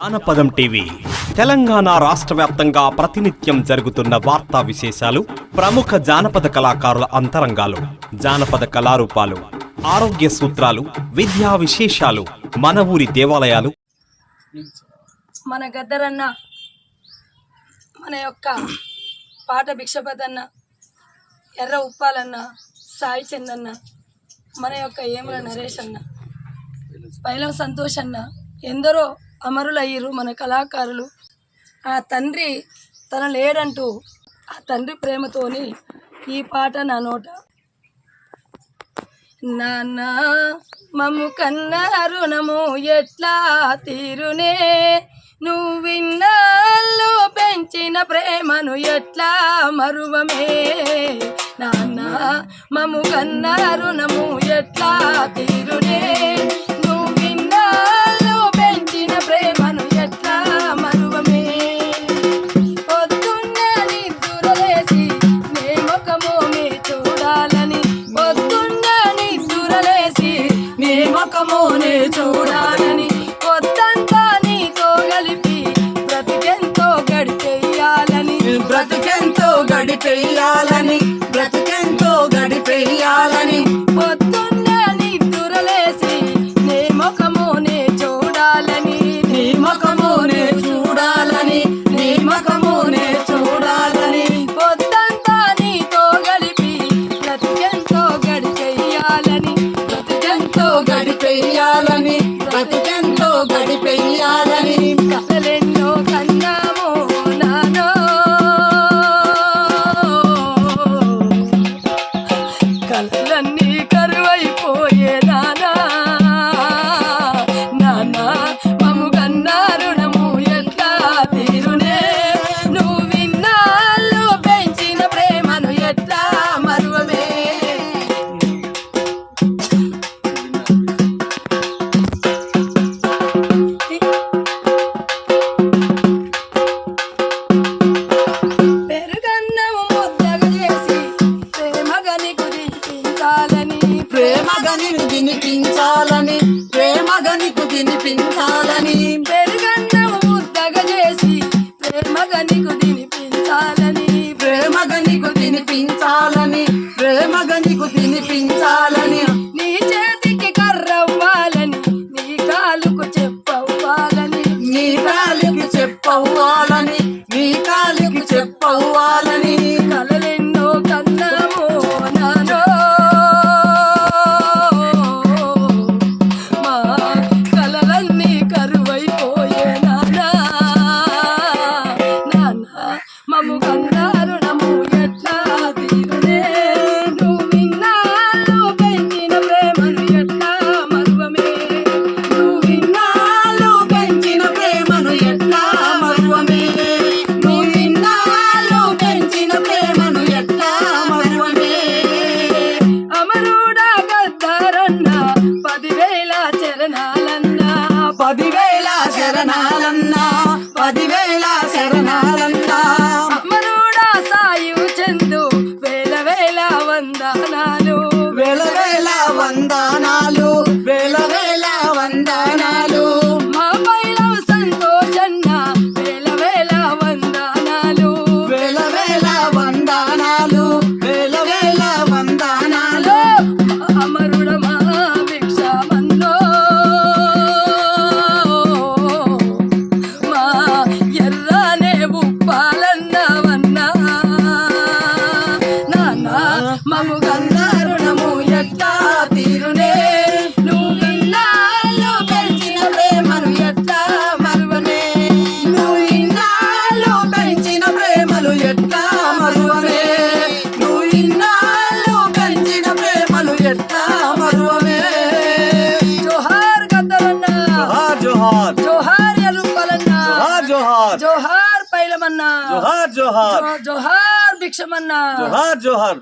జానపదం టీవీ. తెలంగాణ రాష్ట్ర వ్యాప్తంగా ప్రతినిత్యం జరుగుతున్న వార్తా విశేషాలు ప్రముఖ జానపద కళాకారుల అంతరంగాలు జానపద కళారూపాలు ఆరోగ్య సూత్రాలు విద్యా విశేషాలు మన ఊరి దేవాలయాలు. మన గద్దరన్న మన యొక్క పాట భిక్షపతన్న ఎర్ర ఉప్పాలన్న సాయి చందన్న మన యొక్క ఏముల నరేష్ అన్న పైలం సంతోష్ అన్న ఎందరో అమరులయ్యారు మన కళాకారులు. ఆ తండ్రి తన లేడంటూ ఆ తండ్రి ప్రేమతోని ఈ పాట నా నోట. నాన్న మమ్ము కన్న రుణము ఎట్లా తీరునే? నువ్విన్నాళ్ళు పెంచిన ప్రేమను ఎట్లా మరువమే? నాన్న మమ్ము కన్న రుణము ఎట్లా తీరునే? చూడాలని పొద్దంతా నీతో కలిపి బ్రతికెంతో గడిపేయాలని బ్రతుకెంతో గడిపేయాలని బ్రతుకెంతో గడిపేయాలని పొద్దున్న గడిపేయాలని బ్రతుకెంతో గడిపెయ్యాలని కలలెన్నో కన్నాము నానో. కలలన్నీ కరువైపోయే ప్రేమగనికు వినిపించాలని పెరుగన్నము ముద్దగా చేసి ప్రేమగా నీకు తినిపించాలని. ప్రేమగనికు తినిపించాలని. శరణాలన్నా పదివేల శరణాలన్నా. అమరుడా సాయు చందు వేల వేల వందనాలు. వేల వేల వందనాలు. जोहार। पहले मन्ना। जोहार जोहार। जोहार भिक्ष मन्ना। जोहार जोहार।